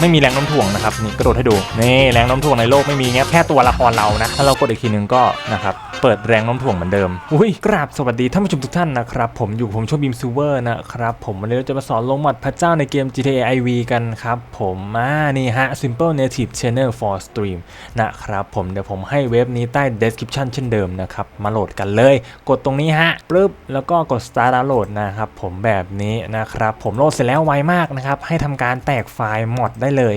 ไม่มีแรงโน้มถ่วงนะครับนี่กระโดดให้ดูนี่แรงโน้มถ่วงในโลกไม่มีเงี้ยแค่ตัวละครเรานะถ้าเรากดอีกทีนึงก็นะครับเปิดแรงน้มถ่วงเหมือนเดิม อุ้ยกราบสวัสดีท่านผู้ชมทุกท่านนะครับ ผมอยู่ผมโชคบีมซิลเวอร์นะครับ ผมวันนี้เราจะมาสอนลงหมัดพระเจ้าในเกม GTA IV กันครับ ผมอ่านี่ฮะ Simple Native Channel for Stream นะครับ ผมเดี๋ยวผมให้เว็บนี้ใต้ description เช่นเดิมนะครับ มาโหลดกันเลย กดตรงนี้ฮะปึ๊บแล้วก็กด start download นะครับ ผมแบบนี้นะครับ ผมโหลดเสร็จแล้วไวมากนะครับ ให้ทำการแตกไฟล์มดได้เลย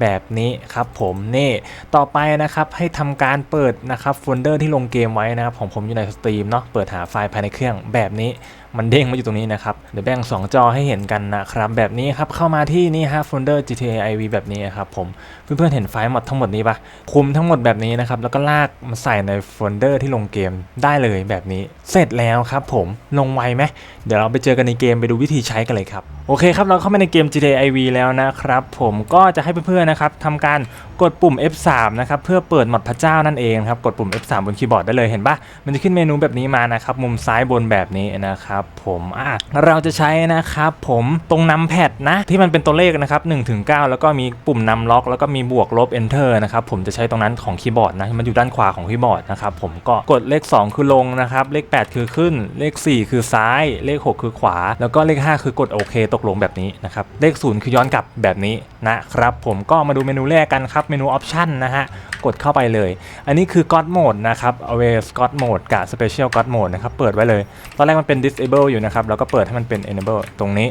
แบบนี้ครับผมนี่ต่อไปนะครับให้ทำการเปิดนะครับโฟลเดอร์ที่ลงเกมไว้นะครับของผมอยู่ในสตรีมเนาะเปิดหาไฟล์ภายในเครื่องแบบนี้มันเด้งมาอยู่ตรงนี้นะครับเดี๋ยวแบ่ง2 จอให้เห็นกันนะครับแบบนี้ครับเข้ามาที่นี่ฮะโฟลเดอร์ GTA IV แบบนี้ครับผมเพื่อนๆเห็นไฟล์หมดทั้งหมดนี้ปะคุมทั้งหมดแบบนี้นะครับแล้วก็ลากมาใส่ในโฟลเดอร์ที่ลงเกมได้เลยแบบนี้ เสร็จแล้วครับผมลงไวไหมเดี๋ยวเราไปเจอกันในเกมไปดูวิธีใช้กันเลยครับโอเคครับเราเข้ามาในเกม GTA IV แล้วนะครับ ผมก็จะให้เพื่อนๆนะครับทำการกดปุ่ม F3 นะครับเพื่อเปิดหมดพระเจ้านั่นเองครับกดปุ่ม F3 บนคีย์บอร์ดได้เลยเห็นปะมันจะขึ้นเมนูแบบนี้มานะครับมุมซ้ายบนแบบนี้นะครับผมอะเราจะใช้นะครับผมตรงนำแพดนะที่มันเป็นตัวเลขนะครับ1ถึง9แล้วก็มีปุ่มนำล็อกแล้วก็มีบวกลบ enter นะครับผมจะใช้ตรงนั้นของคีย์บอร์ดนะมันอยู่ด้านขวาของคีย์บอร์ดนะครับผมก็กดเลข 2 คือลงนะครับเลข 8 คือขึ้นเลข 4 คือซ้าย เลข 6 คือขวา แล้วก็เลข 5 คือกดโอเคตกลงแบบนี้นะครับเลข0คือย้อนกลับแบบนี้นะครับผมก็มาดูเมนูแรกกันครับเมนูออปชันนะฮะกดเข้าไปเลย อันนี้คือ God Mode นะครับ Always God Mode กับ Special God Mode นะครับ เปิดไว้เลย ตอนแรกมันเป็น disable อยู่นะครับ แล้วก็เปิดให้มันเป็น enable ตรงนี้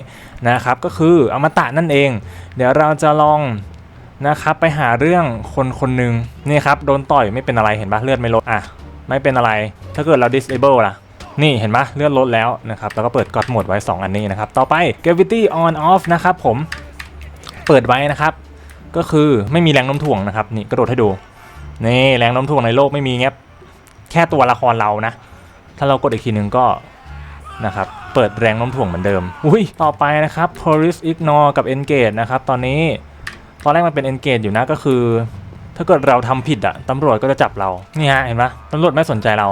นะครับ ก็คืออมตะนั่นเอง เดี๋ยวเราจะลองนะครับไปหาเรื่องคนคนหนึ่งนี่ครับ โดนต่อยไม่เป็นอะไรเห็นปะเลือดไม่ลดอะ ไม่เป็นอะไร ถ้าเกิดเรา disable ล่ะ นี่เห็นปะเลื่อดลดแล้วนะครับ แล้วก็เปิด God Mode ไว้ 2 อันนี้นะครับ ต่อไป Gravity on off นะครับผม เปิดไว้นะครับ ก็คือไม่มีแรงโน้มถ่วงนะครับ นี่กระโดดให้ดู นี่แรงโน้มถ่วงในโลกไม่มีเงี้ยแค่ตัวละครเรานะ ถ้าเรากดอีกทีหนึ่งก็นะครับ เปิดแรงโน้มถ่วงเหมือนเดิม อุ้ย ต่อไปนะครับ police ignore กับ engage นะครับ ตอนนี้ ตอนแรกมันเป็น engage อยู่นะ ก็คือ ถ้าเกิดเราทำผิดอะตำรวจก็จะจับเรา นี่ฮะ เห็นปะตำรวจไม่สนใจเรา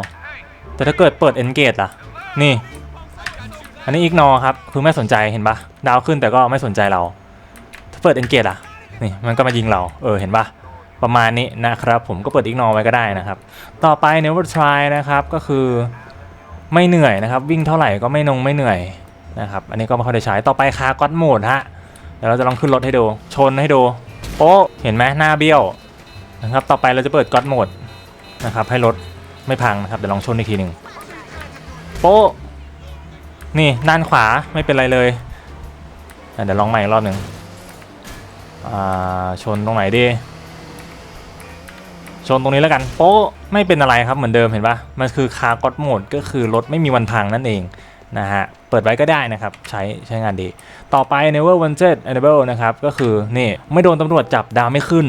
แต่ถ้าเกิดเปิด engage ล่ะ นี่ อันนี้ ignore ครับ คือไม่สนใจเห็นปะดาวขึ้นแต่ก็ไม่สนใจเรา ถ้าเปิด engage อะ นี่มันก็มายิงเรา เออเห็นปะประมาณนี้นะครับ ผมก็เปิด ignore ไว้ก็ได้นะครับ ต่อไป never try นะครับก็คือไม่เหนื่อยนะครับ วิ่งเท่าไหร่ก็ไม่นงไม่เหนื่อยนะครับอันนี้ก็ไม่ค่อยได้ใช้ต่อไปคาร์ก็อดโหมดฮะเดี๋ยวเราจะลองขึ้นรถให้ดูชนให้ดูโป๊เห็นไหมหน้าเบี้ยวนะครับต่อไปเราจะเปิดก็อดโหมดนะครับให้รถ ไม่พังนะครับเดี๋ยวลองชนอีกทีหนึ่งโป๊ะนี่ด้านขวาไม่เป็นไรเลยเดี๋ยวลองใหม่อีกรอบหนึ่งอ่าชนตรงไหนดี ชนตรงนี้แล้วกัน โป๊ะไม่เป็นอะไรครับเหมือนเดิมเห็นปะมันคือคาร์กอดโหมดก็คือรถไม่มีวันพังนั่นเองนะฮะเปิดไว้ก็ได้นะครับใช้ใช้งานดี ต่อไป never wanted enable นะครับก็คือนี่ไม่โดนตำรวจจับดาวไม่ขึ้น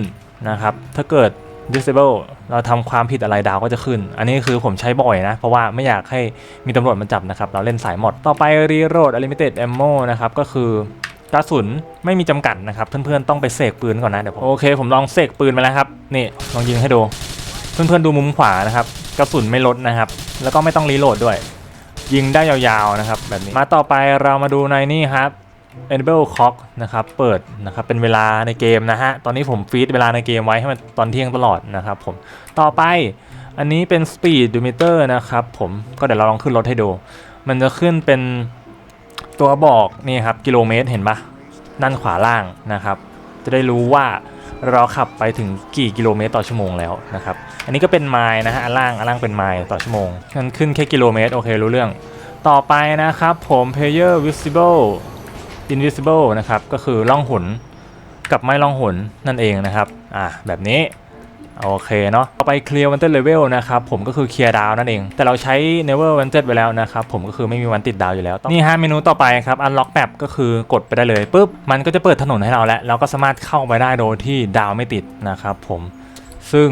นะครับถ้าเกิด disable เราทำความผิดอะไรดาวก็จะขึ้น อันนี้คือผมใช้บ่อยนะ เพราะว่าไม่อยากให้มีตำรวจมาจับนะครับ เราเล่นสายหมด ต่อไป reload unlimited ammo นะครับ ก็คือกระสุนไม่มีจำกัดนะครับ เพื่อนๆต้องไปเสกปืนก่อนนะเดี๋ยวผมโอเค ผมลองเสกปืนไปแล้วครับ นี่ลองยิงให้ดู เพื่อนๆดูมุมขวานะครับ กระสุนไม่ลดนะครับ แล้วก็ไม่ต้องรีโหลดด้วย ยิงได้ยาวๆนะครับแบบนี้ มาต่อไปเรามาดูในนี่ครับ enable clock นะครับเปิดนะครับเป็นเวลาในเกมนะฮะ ตอนนี้ผมฟีดเวลาในเกมไว้ให้มันตอนเที่ยงตลอดนะครับผมต่อไปอันนี้เป็น speed meter นะครับผมก็เดี๋ยวเราลองขึ้นรถให้ดู มันจะขึ้นเป็นตัวบอกนี่ครับกิโลเมตรเห็นปะด้านขวาล่างนะครับ จะได้รู้ว่าเราขับไปถึงกี่กิโลเมตรต่อชั่วโมงแล้วนะครับ อันนี้ก็เป็นไมล์นะฮะอันล่างอันล่างเป็นไมล์ต่อชั่วโมงมันขึ้นแค่กิโลเมตรโอเครู้เรื่อง ต่อไปนะครับผม player visible invisible นะครับ ก็คือล่องหนกับไม่ล่องหนนั่นเองนะครับ อะแบบนี้ โอเคเนาะต่อไป clear wanted level นะครับ ผมก็คือเคลียร์ดาวนั่นเอง แต่เราใช้ never wanted ไปแล้วนะครับ ผมก็คือไม่มีวันติดดาวอยู่แล้ว นี่ฮะเมนูต่อไปครับ unlock map ก็คือกดไปได้เลยปุ๊บ มันก็จะเปิดถนนให้เราแล้ว เราก็สามารถเข้าไปได้โดยที่ดาวไม่ติดนะครับผม ซึ่ง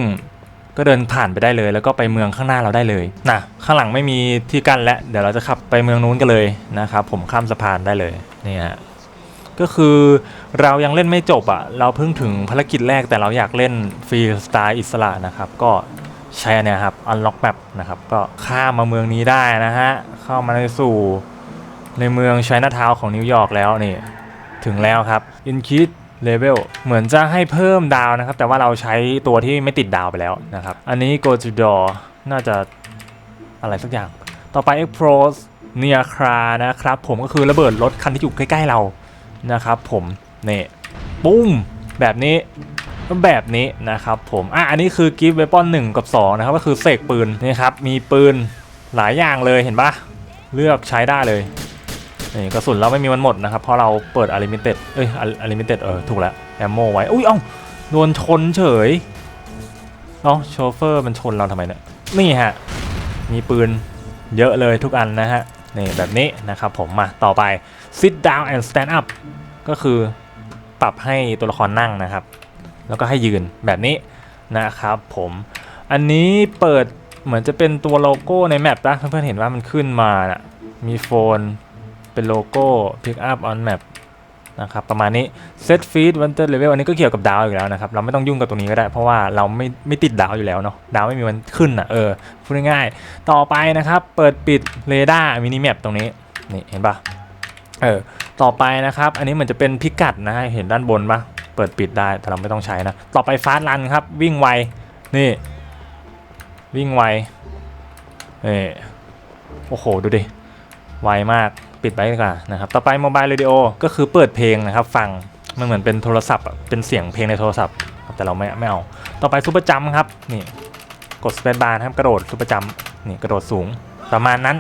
ก็เดินผ่านไปได้เลย แล้วก็ไปเมืองข้างหน้าเราได้เลยนะข้างหลังไม่มีที่กั้นแล้วเดี๋ยวเราจะขับไปเมืองนู้นกันเลยนะครับผมข้ามสะพานได้เลยนี่ฮะก็คือเรายังเล่นไม่จบอะ่ะเราเพิ่งถึงภารกิจแรกแต่เราอยากเล่นฟรีสไตล์อิสระนะครับ ก็ใช้อันเนี้ยครับ unlock map นะครับก็ข้ามมาเมืองนี้ได้นะฮะเข้ามาในสู่ในเมืองไชน่าทาวของนิวยอร์กแล้วนี่ถึงแล้วครับ increase เลเวลเหมือนจะให้เพิ่มดาวนะครับ แต่ว่าเราใช้ตัวที่ไม่ติดดาวไปแล้วนะครับ อันนี้ go to door น่าจะอะไรสักอย่าง ต่อไป explode near car นะครับ ผมก็คือระเบิดรถคันที่อยู่ใกล้ๆเรานะครับ ผมนี่ปุ้มแบบนี้แบบนี้นะครับผมอะอันนี้คือ gift weapon 1กับ2นะครับก็คือเสกปืนนี่ครับมีปืนหลายอย่างเลยเห็นปะเลือกใช้ได้เลย นี่กระสุนเราไม่มีมันหมดนะครับเพราะเราเปิดอลิมิเต็ดเอ้ยอลิมิเต็ดเออถูกแล้วแอมโมไว้อุ้ยเอ้าโดนชนเฉยเนาะโชเฟอร์มันชนเราทำไมเนี่ยนี่ฮะมีปืนเยอะเลยทุกอันนะฮะนี่แบบนี้นะครับผมมาต่อไป sit down and stand up ก็คือปรับให้ตัวละครนั่งนะครับ แล้วก็ให้ยืนแบบนี้นะครับผมอันนี้เปิดเหมือนจะเป็นตัวโลโก้ในแมปนะเพื่อนๆเห็นว่ามันขึ้นมานะมีโฟน เป็นโลโก้ pick up on map นะครับประมาณนี้ set feed wanted level อันนี้ก็เกี่ยวกับดาวอยู่แล้วนะครับ เราไม่ต้องยุ่งกับตรงนี้ก็ได้ เพราะว่าเราไม่ไม่ติดดาวอยู่แล้วเนาะดาวไม่มีวันขึ้นอะเออพูดง่ายๆต่อไปนะครับ เปิดปิดเรดาร์มินิแมปตรงนี้นี่เห็นปะเออต่อไปนะครับ อันนี้เหมือนจะเป็นพิกัดนะฮะเห็นด้านบนปะเปิดปิดได้แต่เราไม่ต้องใช้นะ ต่อไปฟาสต์รันครับ วิ่งไวนี่ วิ่งไวเออโอ้โห ดูดิ ไวมาก ปิดไว้ดีกว่านะครับ ต่อไปโมบายเรดิโอก็คือเปิดเพลงนะครับ ฟัง มันเหมือนเป็นโทรศัพท์เป็นเสียงเพลงในโทรศัพท์ครับแต่เราไม่ไม่เอา ต่อไปซูเปอร์จัมครับนี่กดสเปซบาร์ครับกระโดดซูเปอร์จัมนี่กระโดดสูงประมาณนั้น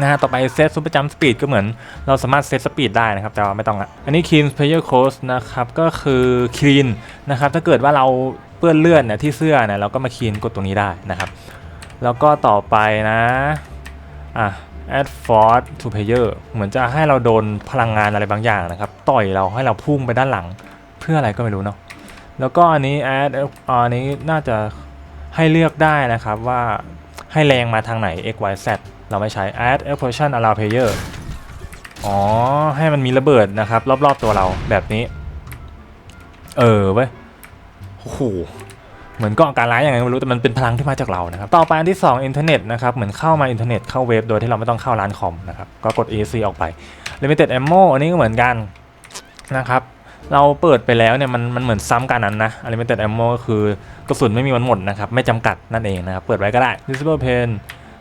นะฮะต่อไปเซตซูเปอร์จัมสปีดก็เหมือนเราสามารถเซตสปีดได้นะครับ แต่ว่าไม่ต้องละอันนี้คลีนเพลเยอร์โค้ดนะครับ ก็คือคลีนนะครับ ถ้าเกิดว่าเราเปื้อนเลือดเนี่ยที่เสื้อเนี่ยเราก็มาคลีนกดตรงนี้ได้นะครับ แล้วก็ต่อไปนะอะ add force to player เหมือนจะให้เราโดนพลังงานอะไรบางอย่างนะครับ ต่อยเราให้เราพุ่งไปด้านหลัง เพื่ออะไรก็ไม่รู้เนาะแล้วก็อันนี้ add อันนี้น่าจะให้เลือกได้นะครับว่าให้แรงมาทางไหน x y z เราไม่ใช้ add explosion allow player อ๋อ ให้มันมีระเบิดนะครับ รอบๆตัวเราแบบนี้ เออเว้ยโอ้โห เหมือนก่อการร้ายอย่างไรไม่รู้แต่มันเป็นพลังที่มาจากเรานะครับต่อไปอันที่ 2 อินเทอร์เน็ตนะครับเหมือนเข้ามาอินเทอร์เน็ตเข้าเว็บโดยที่เราไม่ต้องเข้าร้านคอมนะครับก็กด AC ออกไป Limited Ammo อันนี้ก็เหมือนกันนะครับเราเปิดไปแล้วเนี่ยมันมันเหมือนซ้ำกันนั้นนะ Limited Ammo ก็คือกระสุนไม่มีวันหมดนะครับไม่จำกัดนั่นเองนะครับเปิดไว้ก็ได้ Visible Pane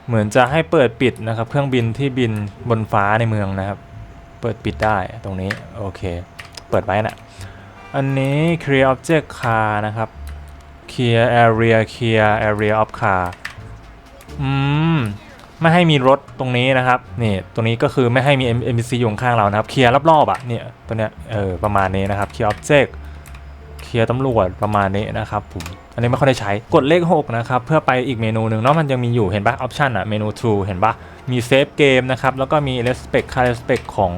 เหมือนจะให้เปิดปิดนะครับเครื่องบินที่บินบนฟ้าในเมืองนะครับ เปิดปิดได้ตรงนี้โอเค เปิดไว้นะอันนี้ Clear Object Car นะครับ clear area clear area of car อืม ไม่ให้มีรถตรงนี้นะครับ นี่ ตรงนี้ก็คือไม่ให้มี NPC อยู่ข้างเรานะครับ เคลียร์รอบๆอะ เนี่ย ตัวเนี้ย เออ ประมาณนี้นะครับ เคลียร์ object เคลียร์ตำรวจประมาณนี้นะครับผม อันนี้ไม่ค่อยได้ใช้ กดเลข 6 นะครับ เพื่อไปอีกเมนูหนึ่งเนาะ มันยังมีอยู่ เห็นปะ option อะ เมนู true เห็นปะ มี save game นะครับ แล้วก็มี respect ค่า respect ของ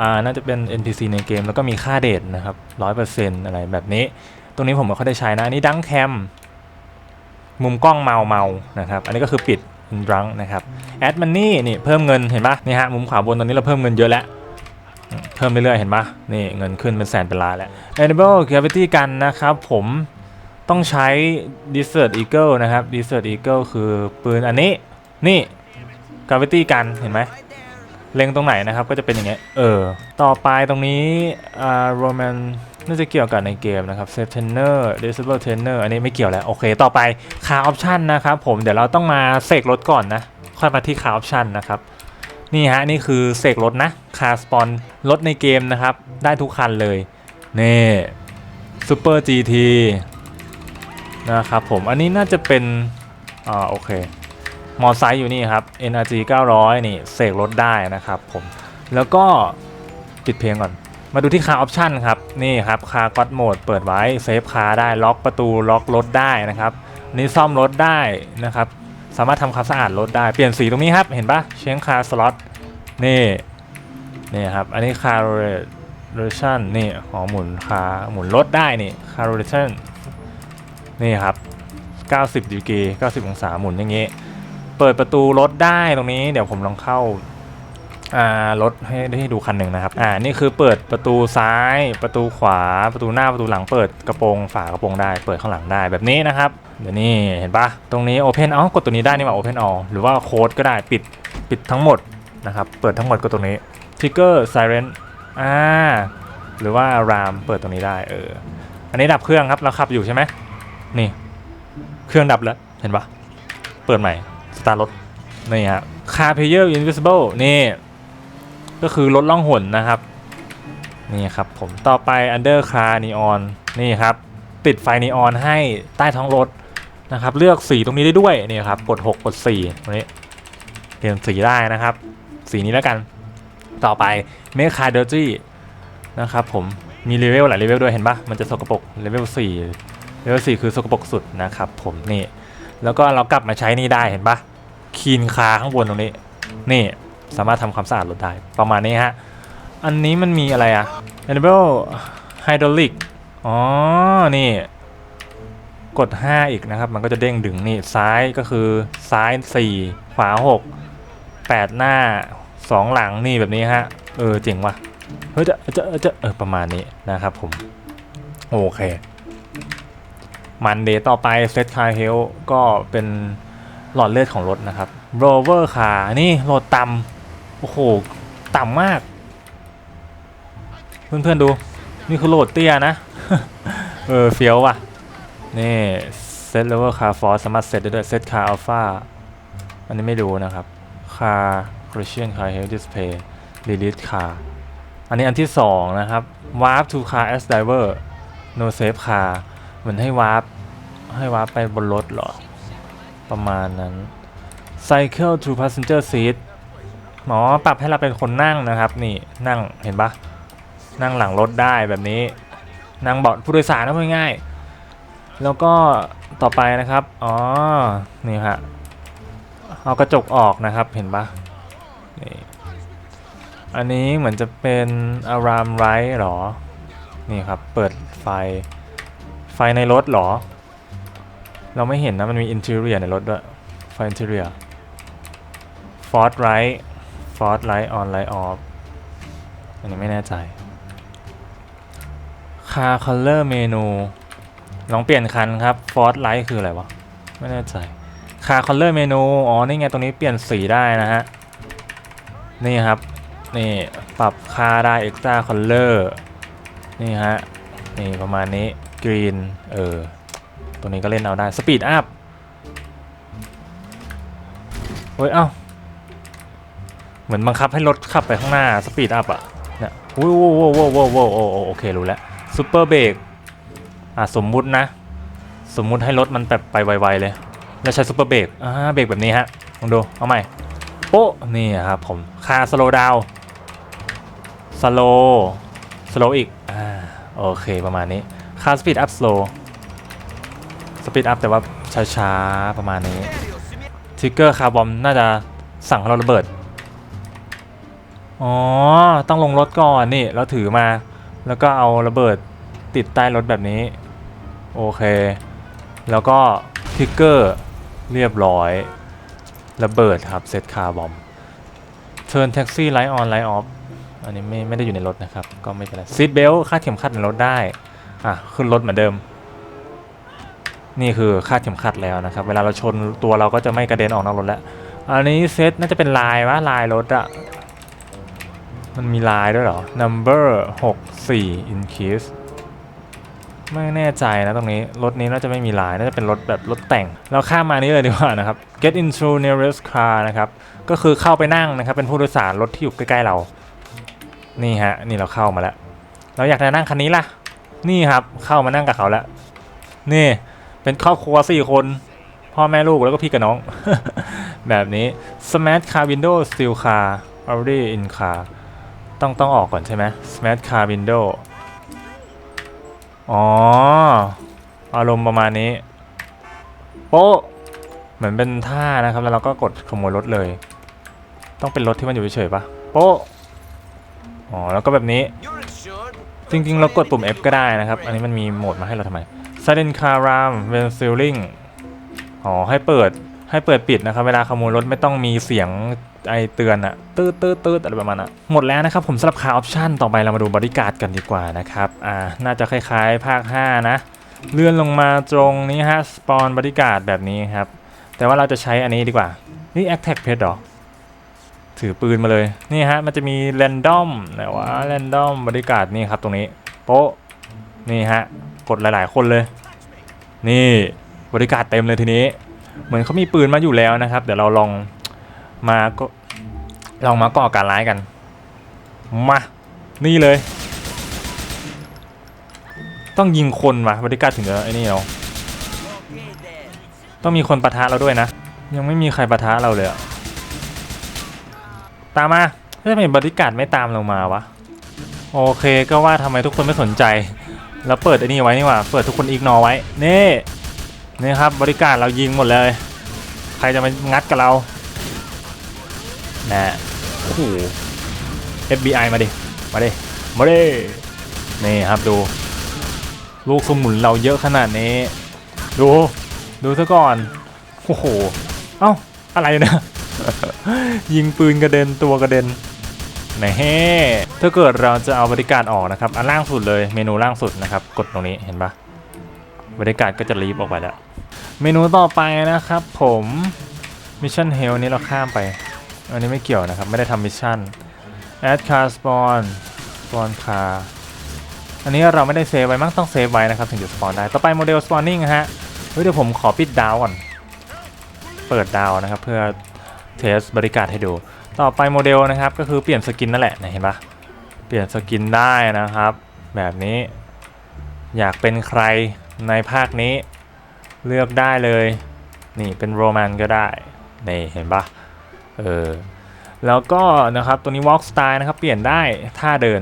อ่าน่าจะเป็น NPC ในเกม แล้วก็มีค่าเดทนะครับ100%อะไรแบบนี้ ตรงนี้ผมไม่ค่อยได้ใช้นะนนี้ดังแคมมุมกล้องเมาเมานะครับ อันนี้ก็คือปิดดังนะครับแอดมันนี่นี่เพิ่มเงินเห็นปะนี่ฮะมุมขวาบนตอนนี้เราเพิ่มเงินเยอะแล้วเพิ่มเรื่อยๆเห็นปะนี่เงินขึ้นเป็นแสนเป็นล้านแล้ว enable gravity กันนะครับ ผมต้องใช้ desert eagle นะครับ desert eagle คือปืนอันนี้นี่ gravity กันเห็นไหมเล็งตรงไหนนะครับก็จะเป็นอย่างเงี้ยเออ ต่อไปตรงนี้อ่า roman น่าจะเกี่ยวกับในเกมนะครับ save trainer disable trainer อันนี้ไม่เกี่ยวแล้ว โอเค ต่อไปคา option นะครับผม เดี๋ยวเราต้องมาเสกรถก่อนนะ ค่อยมาที่คา option นะครับ นี่ฮะ นี่คือเสกรถนะคาสปอนรถในเกมนะครับ ได้ทุกคันเลย นี่ super GT นะครับผม อันนี้น่าจะเป็น อ่า โอเค มอไซค์อยู่นี่ครับ NRG 900 นี่เสกรถได้นะครับผม แล้วก็ปิดเพลงก่อน มาดูที่คาออปชันครับนี่ครับคาก็อดโหมดเปิดไว้เซฟคาได้ล็อกประตูล็อกรถได้นะครับนี่ซ่อมรถได้นะครับสามารถทำความสะอาดรถได้เปลี่ยนสีตรงนี้ครับเห็นปะเชงคาสล็อตนี่นี่ครับอันนี้คาโรเรชันนี่หอหมุนคาหมุนรถได้นี่คาโรเรชันนี่ครับ 90ดีกรี90 องศาหมุนอย่างงี้ เปิดประตูรถได้ตรงนี้ เดี๋ยวผมลองเข้า รถให้ให้ดูคันหนึ่งนะครับ อ่า นี่คือเปิดประตูซ้าย ประตูขวา ประตูหน้า ประตูหลัง เปิดกระโปรง ฝากระโปรงได้ เปิดข้างหลังได้แบบนี้นะครับ เดี๋ยวนี้เห็นปะตรงนี้ Open เอ้ากดตัวนี้ได้นี่ว่า Open All หรือว่าโค้ดก็ได้ ปิด ปิดทั้งหมดนะครับ เปิดทั้งหมดก็ตรงนี้ Trigger Siren อ่า หรือว่ารามเปิดตรงนี้ได้ เออ อันนี้ดับเครื่องครับ เราขับอยู่ใช่ไหมนี่ เครื่องดับแล้ว เห็นปะเปิดใหม่ สตาร์ทรถ นี่ฮะ Car Player Invisible นี่ ก็คือรถล่องหนนะครับนี่ครับผมต่อไป Under Car Neon นี่ครับติดไฟนีออนให้ใต้ท้องรถนะครับ เลือกสีตรงนี้ได้ด้วยนี่ครับกด6กด4ตรงนี้เปลี่ยนสีได้นะครับ สีนี้แล้วกัน ต่อไป Make Car Dirty นะครับผมมีเลเวลหลายเลเวลด้วยเห็นปะมันจะสกปรกเลเวล4เลเวล4คือสกปรกสุดนะครับผมนี่ แล้วก็เรากลับมาใช้นี่ได้เห็นปะคีนคาข้างบนตรงนี้ นี่ สามารถทำความสะอาดรถได้ประมาณนี้ฮะ อันนี้มันมีอะไรอะ Enable Hydraulic อ๋อ นี่ กด 5 อีกนะครับ มันก็จะเด้งดึงนี่ซ้ายก็คือซ้าย 4 ขวา 6 8 หน้า 2 หลังนี่แบบนี้ฮะ เออเจ๋งว่ะ เฮ้ยจะจะจะเออประมาณนี้นะครับผม โอเค มันเดย์ต่อไปเซตคาร์เฮลก็เป็นหลอดเลือดของรถนะครับโรเวอร์คานี่โหลดต่ำ โอ้โห ต่ำมาก เพื่อนๆดู นี่คือโหลดเตี้ยนะ เออเฟี้ยวว่ะ นี่เซตเลเวอร์คาร์ฟอร์สามารถเซตได้ด้วยเซตคาร์อัลฟาอันนี้ไม่รู้นะครับคาร์คริเชียนคาร์เฮลดิสเพย์รีลิสคาร์อันนี้อันที่ 2 นะครับ warp to car as driver no save car เหมือนให้วาร์ปให้วาร์ปไปบนรถเหรอ ประมาณนั้น cycle to passenger seat หมอปรับให้เราเป็นคนนั่งนะครับ นี่นั่งเห็นปะนั่งหลังรถได้แบบนี้ นั่งเบาะผู้โดยสารนะง่ายๆแล้วก็ต่อไปนะครับอ๋อนี่ฮะเอากระจกออกนะครับเห็นปะนี่อันนี้เหมือนจะเป็นอารามไรท์หรอ นี่ครับ เปิดไฟ ไฟในรถหรอ เราไม่เห็นนะ มันมีอินเทอร์เรียในรถด้วย ไฟอินเทอร์เรียฟอร์ดไรท์ ฟอร์ดไลท์ออนไลท์ออฟอันนี้ไม่แน่ใจคาคัลเลอร์เมนูลองเปลี่ยนคันครับฟอร์ดไลท์คืออะไรวะ ไม่แน่ใจคาคัลเลอร์เมนูอ๋อ นี่ไงตรงนี้เปลี่ยนสีได้นะฮะ นี่ครับ นี่ปรับค่าได้ extra color นี่ฮะ นี่ประมาณนี้ green เออตัวนี้ก็เล่นเอาได้ speed up เฮ้ย เอ้า เหมือนบังคับให้รถขับไปข้างหน้า speed up อะเนี่ยว้าวว้าวว้าวว้าวว้าวโอ้โอโอเครู้แล้ว super brake อะสมมุตินะ สมมุติให้รถมันแบบไปไวๆเลย แล้วใช้ super brake อ่าเบรกแบบนี้ฮะลองดูเอาใหม่โป๊ะนี่ครับผมคาสโลดาวสโลสโลอีกอ่าโอเคประมาณนี้คาสปีดอัพสโลสปีดอัพแต่ว่าช้าๆ ประมาณนี้ทิกเกอร์คาร์บอมน่าจะสั่งให้เราระเบิด อ๋อ ต้องลงรถก่อนนี่แล้วถือมา แล้วก็เอาระเบิดติดใต้รถแบบนี้ โอเค แล้วก็ทิกเกอร์เรียบร้อย ระเบิดครับเซตคาร์บอมเทิร์นแท็กซี่ไลท์ออนไลท์ออฟอันนี้ไม่ไม่ได้อยู่ในรถนะครับ ก็ไม่เป็นไรซีทเบลคาดเข็มขัดในรถได้ อะ ขึ้นรถเหมือนเดิม นี่คือคาดเข็มขัดแล้วนะครับ เวลาเราชนตัวเราก็จะไม่กระเด็นออกนอกรถแล้ว อันนี้เซตน่าจะเป็นลายวะลายรถอะ มันมีลายด้วยเหรอ number 6 4 increase ไม่แน่ใจนะตรงนี้ รถนี้น่าจะไม่มีลาย น่าจะเป็นรถแบบรถแต่ง เราข้ามมานี้เลยดีกว่านะครับ get into nearest car นะครับ ก็คือเข้าไปนั่งนะครับ เป็นผู้โดยสารรถที่อยู่ใกล้ๆเรา นี่ฮะ นี่เราเข้ามาแล้ว เราอยากจะนั่งคันนี้ล่ะ นี่ครับ เข้ามานั่งกับเขาแล้ว นี่ เป็นครอบครัวสี่คน พ่อแม่ลูกแล้วก็พี่กับน้อง แบบนี้ smart car window steel car already in car ต้องต้องออกก่อนใช่ไหม smart car window อ๋อ อารมณ์ประมาณนี้ โป๊ะ เหมือนเป็นท่านะครับ แล้วเราก็กดขโมยรถเลย ต้องเป็นรถที่มันอยู่เฉยๆปะโป๊ะ อ๋อ แล้วก็แบบนี้ จริงๆ เรากดปุ่ม F ก็ได้นะครับ อันนี้มันมีโหมดมาให้เราทำไม Silent Car Alarm When Sealing อ๋อ ให้เปิด ให้เปิดปิดนะครับเวลาขโมยรถไม่ต้องมีเสียงไอเตือนอะตืดตืดตืดอะไรประมาณนั้นหมดแล้วนะครับผมสำหรับคาร์ออปชั่นต่อไปเรามาดูบริการกันดีกว่านะครับอ่าน่าจะคล้าย ๆ ภาค 5 นะ เลื่อนลงมาตรงนี้ฮะสปอนบริการแบบนี้ครับ แต่ว่าเราจะใช้อันนี้ดีกว่า นี่ Attack Pet หรอ ถือปืนมาเลย นี่ฮะมันจะมีแรนดอมไหนวะแรนดอมบริการนี่ครับตรงนี้โป๊ะนี่ฮะกดหลายๆ คนเลย นี่บริการเต็มเลยทีนี้ เหมือนเขามีปืนมาอยู่แล้วนะครับ เดี๋ยวเราลองมาก็ลองมาก่อการร้ายกัน มา นี่เลย ต้องยิงคนว่ะบริการถึงจะไอ้นี่เราต้องมีคนปะทะเราด้วยนะ ยังไม่มีใครปะทะเราเลยอะตามมาเฮ้ยทำไมบริการไม่ตามเรามาวะ โอเคก็ว่าทำไมทุกคนไม่สนใจ แล้วเปิดไอ้นี่ไว้นี่หว่า เปิดทุกคนอีกนอไว้ นี่ นี่ครับบริการเรายิงหมดเลย ใครจะมางัดกับเรานะโอ้โห FBI มาดิ มาดิ มาดิ นี่ครับดู ลูกสมุนเราเยอะขนาดนี้ ดู ดูซะก่อน โอ้โห เอ้า อะไรนะ ยิงปืนกระเด็นตัวกระเด็นไหนเฮ้ถ้าเกิดเราจะเอาบริการออกนะครับ อันล่างสุดเลย เมนูล่างสุดนะครับ กดตรงนี้ เห็นปะบริการก็จะรีบออกไปแล้ว เมนูต่อไปนะครับผมมิชชั่นเฮลนี้เราข้ามไป อันนี้ไม่เกี่ยวนะครับ ไม่ได้ทำมิชชั่น add car spawn spawn car อันนี้เราไม่ได้เซฟไว้มั้งต้องเซฟไว้นะครับถึงจะสปอนได้ ต่อไปโมเดล spawning ฮะเฮ้ยเดี๋ยวผมขอปิดดาวก่อน เปิดดาวนะครับเพื่อเทสบริการให้ดู ต่อไปโมเดลนะครับก็คือเปลี่ยนสกินนั่นแหละนะเห็นปะเปลี่ยนสกินได้นะครับ แบบนี้ อยากเป็นใครในภาคนี้ เลือกได้เลย นี่เป็นโรแมนก็ได้นี่เห็นปะเออแล้วก็นะครับตัวนี้ walk style นะครับเปลี่ยนได้ท่าเดิน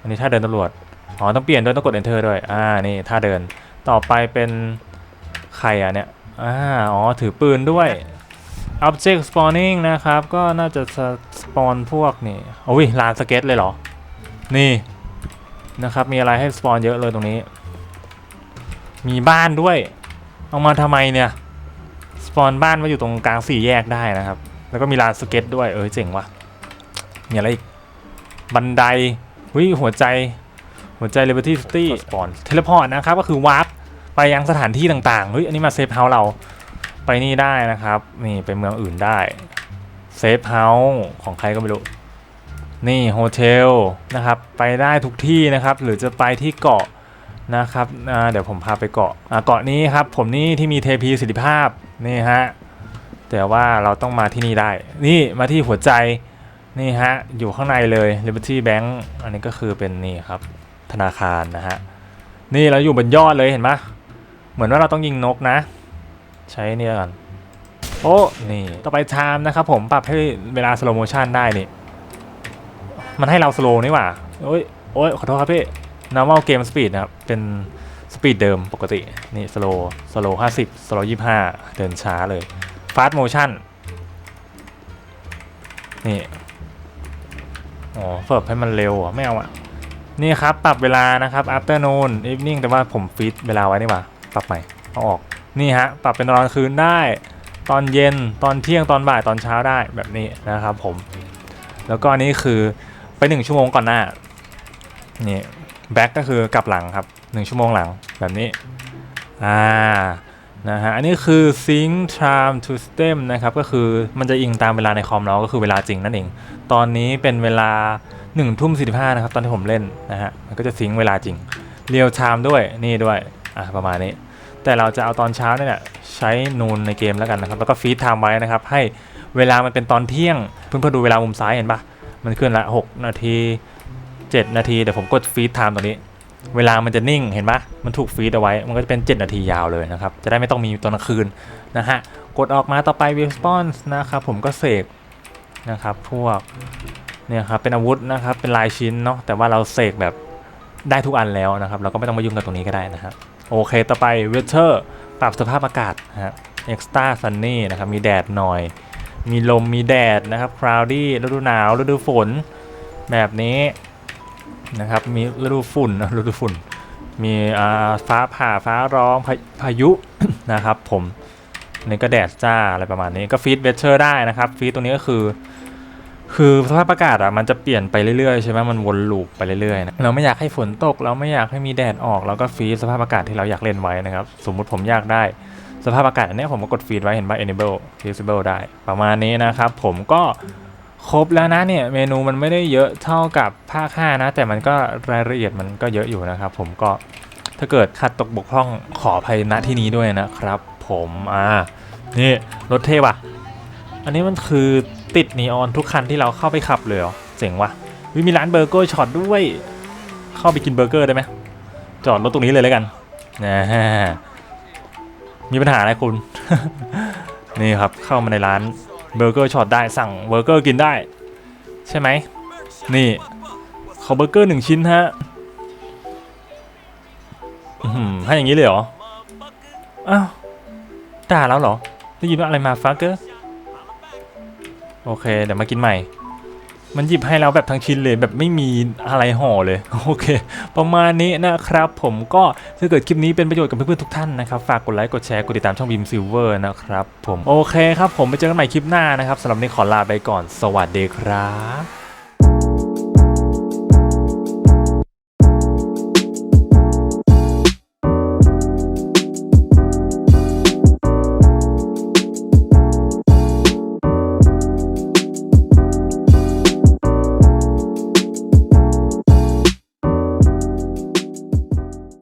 อันนี้ท่าเดินตำรวจอ๋อต้องเปลี่ยนด้วยต้องกด enter ด้วยอ่านี่ท่าเดินต่อไปเป็นใครอะเนี่ยอ่าอ๋อถือปืนด้วย object spawning นะครับ ก็น่าจะสปอนพวกนี่โอ้ยลานสเก็ตเลยเหรอ นี่นะครับมีอะไรให้สปอนเยอะเลยตรงนี้ มีบ้านด้วย เอามาทำไมเนี่ยสปอนบ้านมาอยู่ตรงกลางสี่แยกได้นะครับ แล้วก็มีลานสเก็ตด้วยเออเจ๋งว่ะมีอะไรอีกบันไดวิหัวใจหัวใจ Liberty City สปอนเทเลพอร์ตนะครับ ก็คือวาร์ปไปยังสถานที่ต่างๆเฮ้ยอันนี้มาเซฟเฮาส์เราไปนี่ได้นะครับ นี่ไปเมืองอื่นได้เซฟเฮาส์ของใครก็ไม่รู้ นี่โฮเทลนะครับ ไปได้ทุกที่นะครับ หรือจะไปที่เกาะ นะครับเดี๋ยวผมพาไปเกาะเกาะนี้ครับ ผมนี่ที่มีเทพีสิทธิภาพนี่ฮะแต่ว่าเราต้องมาที่นี่ได้ นี่มาที่หัวใจนี่ฮะอยู่ข้างในเลย Liberty Bank อันนี้ก็คือเป็นนี่ครับธนาคารนะฮะนี่เราอยู่บนยอดเลยเห็นไหมเหมือนว่าเราต้องยิงนกนะ ใช้เนี่ยก่อนโอ้นี่ต่อไปไทม์นะครับผมปรับให้เวลาสโลโมชันได้นี่มันให้เราสโลนี่หว่าโอ้ยโอ้ยขอโทษครับพี่ normal game speed นะครับ เป็นสปีดเดิมปกติ นี่สโลสโลห้าสิบสโลยี่ห้าเดินช้าเลย fast motion นี่อ๋อเฟิร์บให้มันเร็วอะไม่เอาอะ นี่ครับ ปรับเวลานะครับ afternoon evening แต่ว่าผมฟีดเวลาไว้นี่หว่า ปรับใหม่ เอาออก นี่ฮะ ปรับเป็นตอนคืนได้ ตอนเย็น ตอนเที่ยง ตอนบ่าย ตอนเช้าได้แบบนี้นะครับผม แล้วก็อันนี้คือไปหนึ่งชั่วโมงก่อนหน้า นี่ back ก็คือกลับหลังครับหนึ่งชั่วโมงหลังแบบนี้อ่านะฮะอันนี้คือ sync time to stem นะครับ ก็คือมันจะอิงตามเวลาในคอมเราก็คือเวลาจริงนั่นเอง ตอนนี้เป็นเวลา1นึ่ทุ่มสี่นะครับ ตอนที่ผมเล่นนะฮะมันก็จะซิงเวลาจริง real time ด้วยนี่ด้วยอะประมาณนี้ แต่เราจะเอาตอนเช้าเนี่ยใช้นูนในเกมแล้วกันนะครับ แล้วก็ฟีดไทม์ไว้นะครับ ให้เวลามันเป็นตอนเที่ยง เพื่อนๆดูเวลามุมซ้ายเห็นปะมันขึ้นละ 6 นาที 7 นาที เดี๋ยวผมกดฟีดไทม์ตรงนี้ เวลามันจะนิ่งเห็นปะมันถูกฟีดเอาไว้ มันก็จะเป็น 7 นาทียาวเลยนะครับ จะได้ไม่ต้องมีตอนกลางคืนนะฮะ กดออกมาต่อไป response นะครับ ผมก็เสกนะครับ พวกเนี่ยครับเป็นอาวุธนะครับ เป็นลายชิ้นเนาะแต่ว่าเราเสกแบบได้ทุกอันแล้วนะครับ เราก็ไม่ต้องมายุ่งกับตรงนี้ก็ได้นะครับโอเค ต่อไป weather ปรับสภาพอากาศนะฮะ extra sunny นะครับ มีแดดหน่อย มีลมมีแดดนะครับ cloudy ฤดูหนาวฤดูฝน แบบนี้ นะครับ มีฤดูฝุ่นนะฤดูฝุ่น มีฟ้าผ่าฟ้าร้องพาพายุนะครับผมนี่ก็แดดจ้าอะไรประมาณนี้ก็ฟีดเวเชอร์ได้นะครับฟีดตรงนี้ก็คือ คือสภาพอากาศอะมันจะเปลี่ยนไปเรื่อยๆใช่ไหมมันวนลูปไปเรื่อยๆนะเราไม่อยากให้ฝนตก เราไม่อยากให้มีแดดออกเราก็ฟีดสภาพอากาศที่เราอยากเล่นไว้นะครับ สมมุติผมอยากได้สภาพอากาศอันนี้ผมก็กดฟีดไว้เห็นป่ะ enable visible ได้ ประมาณนี้นะครับผมก็ ครบแล้วนะเนี่ยเมนูมันไม่ได้เยอะเท่ากับภาค5นะ แต่มันก็รายละเอียดมันก็เยอะอยู่นะครับ ผมก็ถ้าเกิดขัดตกบกพร่องขอภัยณที่นี้ด้วยนะครับ ผมอ่านี่รถเทว่ะ อันนี้มันคือติดนีออนทุกคันที่เราเข้าไปขับเลยเหรอเจ๋งว่ะวิมีร้านเบอร์เกอร์ช็อตด้วย เข้าไปกินเบอร์เกอร์ได้ไหมจอดรถตรงนี้เลยแล้วกันนะมีปัญหาอะไรคุณ นี่ครับเข้ามาในร้าน เบอร์เกอร์ช็อตได้สั่งเบอร์เกอร์กินได้ ใช่ไหมนี่ขอเบอร์เกอร์หนึ่งชิ้นฮะให้อย่างนี้เลยเหรอ อ้าว ด่าแล้วเหรอ ได้ยินว่าอะไรมาฟักเกอร์ โอเค เดี๋ยวมากินใหม่ มันหยิบให้แล้วแบบทั้งชิ้นเลยแบบไม่มีอะไรห่อเลยโอเค ประมาณนี้นะครับผมก็ถ้าเกิดคลิปนี้เป็นประโยชน์กับเพื่อนๆทุกท่านนะครับฝากกดไลค์กดแชร์กดติดตามช่องบีมซิลเวอร์นะครับผมโอเคครับผมไปเจอกันใหม่คลิปหน้านะครับสำหรับนี้ขอลาไปก่อน สวัสดีครับ